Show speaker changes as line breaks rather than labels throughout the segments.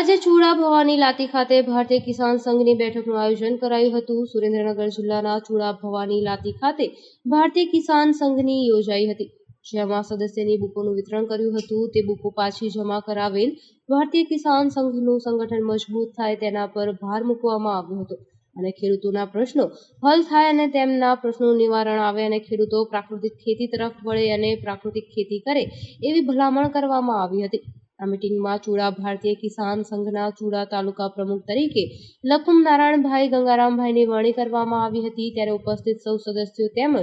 ચુડા ભવાની લાતી ખાતે ભારતીય કિસાન સંઘની બેઠકનું આયોજન કરાયું હતું. સુરેન્દ્રનગર જિલ્લાના ચુડા ભવાની લાતી ખાતે ભારતીય કિસાન સંઘની યોજાઈ હતી, જેમાં સદસ્યની બુકોનું વિતરણ કર્યું હતું. તે બુકો પાછી જમા કરાવેલ ભારતીય કિસાન સંઘનું સંગઠન મજબૂત થાય તેના પર ભાર મૂકવામાં આવ્યો હતો અને ખેડૂતોના પ્રશ્નો હલ થાય અને તેમના પ્રશ્નોનું નિવારણ આવે અને ખેડૂતો પ્રાકૃતિક ખેતી તરફ વળે અને પ્રાકૃતિક ખેતી કરે એવી ભલામણ કરવામાં આવી હતી. આ મિટિંગમાં ચૂડા ભારતીય કિસાન સંઘના ચૂડા તાલુકા પ્રમુખ તરીકે લખુમ નારાયણભાઈ, ગંગારામભાઈની વરણી કરવામાં આવી હતી. ત્યારે ઉપસ્થિત સૌ સદસ્યો તેમજ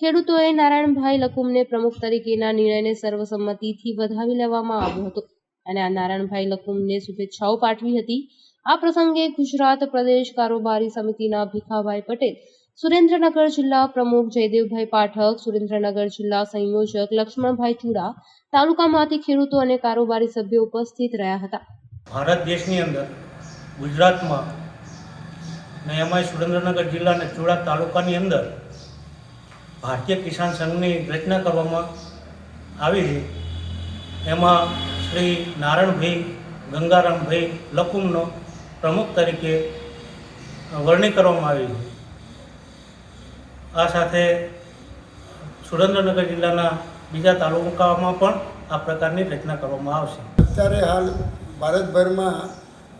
ખેડૂતોએ નારાયણભાઈ લખુમને પ્રમુખ તરીકેના નિર્ણયને સર્વસંમતિથી વધાવી લેવામાં આવ્યો હતો અને આ નારાયણભાઈ લખુમને શુભેચ્છાઓ પાઠવી હતી. આ પ્રસંગે ગુજરાત પ્રદેશ કારોબારી સમિતિના ભીખાભાઈ પટેલ સુરેન્દ્રનગર જિલ્લા પ્રમુખ જયદેવભાઈ પાઠક, સુરેન્દ્રનગર જિલ્લા સંયોજક લક્ષ્મણભાઈ ચુડા તાલુકામાંથી ખેડૂતો અને કારોબારી સભ્યો ઉપસ્થિત રહ્યા હતા.
ભારત દેશની અંદર ગુજરાતમાં ને એમાંય સુરેન્દ્રનગર જિલ્લા અને ચુડા તાલુકાની અંદર ભારતીય કિસાન સંઘની રચના કરવામાં આવી છે. એમાં શ્રી નારાયણભાઈ ગંગારામભાઈ લકુમનો પ્રમુખ તરીકે વરણી કરવામાં આવી છે. આ સાથે સુરેન્દ્રનગર જિલ્લાના બીજા તાલુકામાં પણ આ પ્રકારની રચના કરવામાં આવશે.
અત્યારે હાલ ભારતભરમાં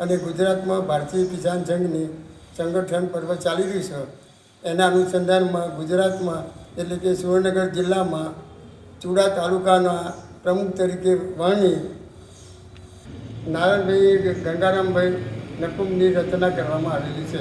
અને ગુજરાતમાં ભારતીય કિસાન સંઘની સંગઠન પર્વ ચાલી રહ્યું છે. એના અનુસંધાનમાં ગુજરાતમાં એટલે કે સુરેન્દ્રનગર જિલ્લામાં ચુડા તાલુકાના પ્રમુખ તરીકે વણી નારાયણભાઈ ગંગારામભાઈ નકુમની રચના કરવામાં આવેલી છે.